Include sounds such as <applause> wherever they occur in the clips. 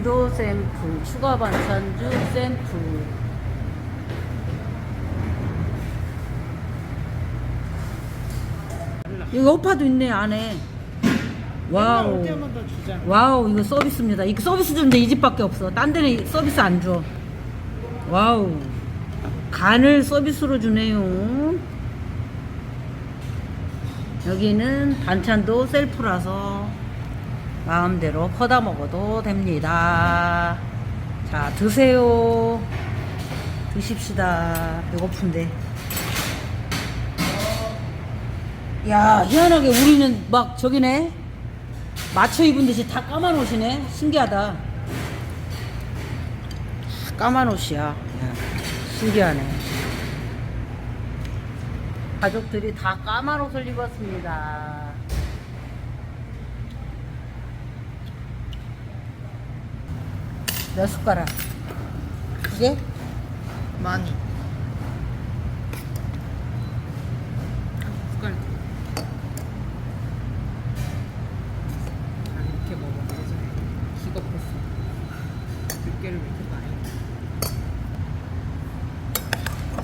물도 샘플, 추가 반찬주 샘플. 이거 오파도 있네 안에. 와우. 와우 이거 서비스입니다. 이거 서비스 주는데 이 집밖에 없어. 딴 데는 서비스 안 줘. 와우. 간을 서비스로 주네요. 여기는 반찬도 셀프라서 마음대로 퍼다 먹어도 됩니다. 자, 드세요. 드십시다. 배고픈데. 야, 희한하게 우리는 막 저기네. 맞춰 입은 듯이 다 까만 옷이네. 신기하다. 까만 옷이야. 야, 신기하네. 가족들이 다 까만 옷을 입었습니다. 몇 숟가락? 이게? 많이. 숟갈. 아, 이렇게 먹어. 그래서 기겁했어. 들깨를 왜 이렇게 많이?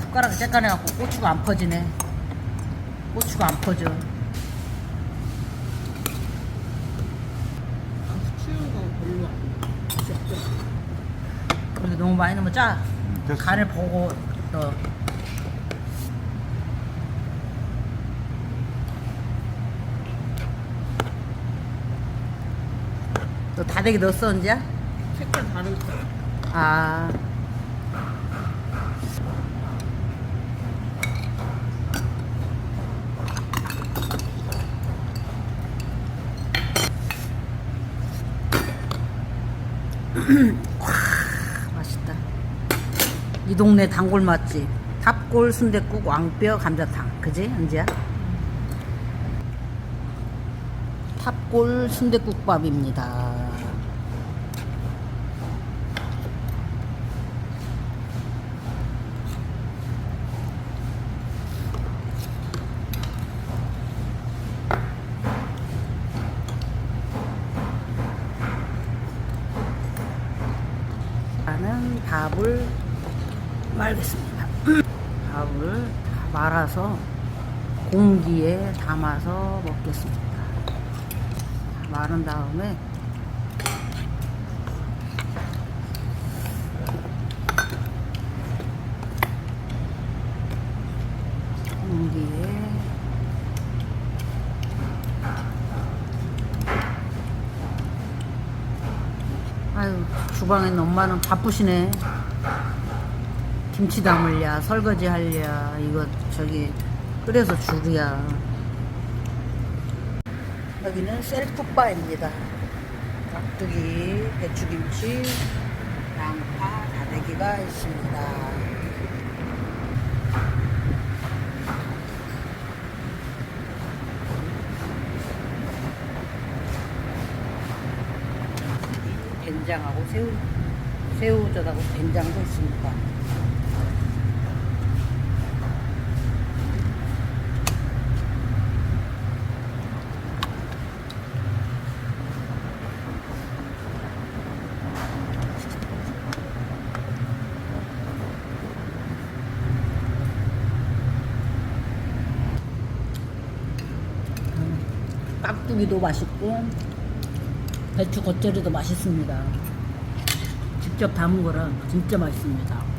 숟가락을 째까내갖고 고추가 안 퍼지네. 고추가 안 퍼져. 아, 후추가 별로 안 그런데 너무 많이 넣으면 짜. 됐어. 간을 보고 넣어. 너 다대기 넣었어, 언제야? 색깔 다르거 아. <clears throat> <clears throat> 이 동네 단골 맛집. 탑골 순댓국 왕뼈 감자탕. 그지? 은지야? 탑골 순댓국밥입니다. 나는 밥을 말겠습니다. 밥을 말아서 공기에 담아서 먹겠습니다. 마른 다음에 공기에 아유 주방에 엄마는 바쁘시네 김치 담을랴 설거지 할랴 이거 저기 끓여서 주랴. 여기는 셀프바입니다. 깍두기 배추김치 양파 다대기가 있습니다. 된장하고 새우 새우젓하고 된장도 있습니다. 음, 깍두기도 맛있고 배추 겉절이도 맛있습니다. 직접 담은 거라 진짜 맛있습니다.